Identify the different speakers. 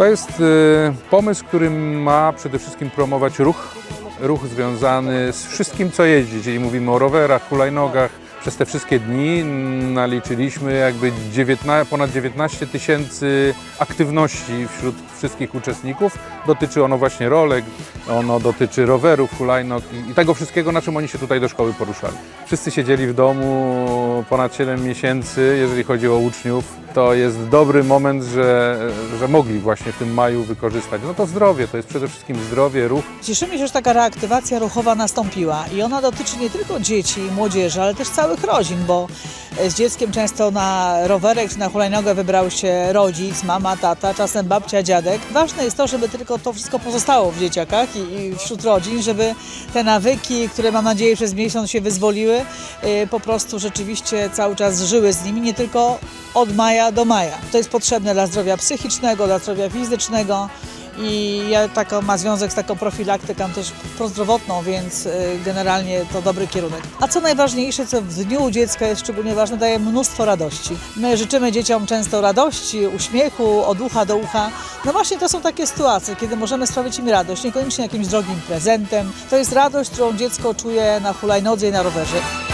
Speaker 1: To jest y, pomysł, który ma przede wszystkim promować ruch, ruch związany z wszystkim, co jeździ, czyli mówimy o rowerach, hulajnogach. Przez te wszystkie dni naliczyliśmy jakby 19, ponad 19 tysięcy aktywności wśród wszystkich uczestników. Dotyczy ono właśnie rolek, ono dotyczy rowerów, hulajnog i, i tego wszystkiego, na czym oni się tutaj do szkoły poruszali. Wszyscy siedzieli w domu ponad 7 miesięcy, jeżeli chodzi o uczniów. To jest dobry moment, że, że mogli właśnie w tym maju wykorzystać. No to zdrowie, to jest przede wszystkim zdrowie, ruch.
Speaker 2: Cieszymy się, że taka reaktywacja ruchowa nastąpiła i ona dotyczy nie tylko dzieci i młodzieży, ale też całych rodzin, bo z dzieckiem często na rowerek czy na hulajnogę wybrał się rodzic, mama, tata, czasem babcia, dziadek. Ważne jest to, żeby tylko to wszystko pozostało w dzieciakach i, i wśród rodzin, żeby te nawyki, które mam nadzieję przez miesiąc się wyzwoliły, y, po prostu rzeczywiście cały czas żyły z nimi, nie tylko od maja do maja. To jest potrzebne dla zdrowia psychicznego, dla zdrowia fizycznego. I ja taką, ma związek z taką profilaktyką też prozdrowotną, więc y, generalnie to dobry kierunek. A co najważniejsze, co w Dniu Dziecka jest szczególnie ważne, daje mnóstwo radości. My życzymy dzieciom często radości, uśmiechu, od ucha do ucha. No właśnie to są takie sytuacje, kiedy możemy sprawić im radość, niekoniecznie jakimś drogim prezentem. To jest radość, którą dziecko czuje na hulajnodze i na rowerze.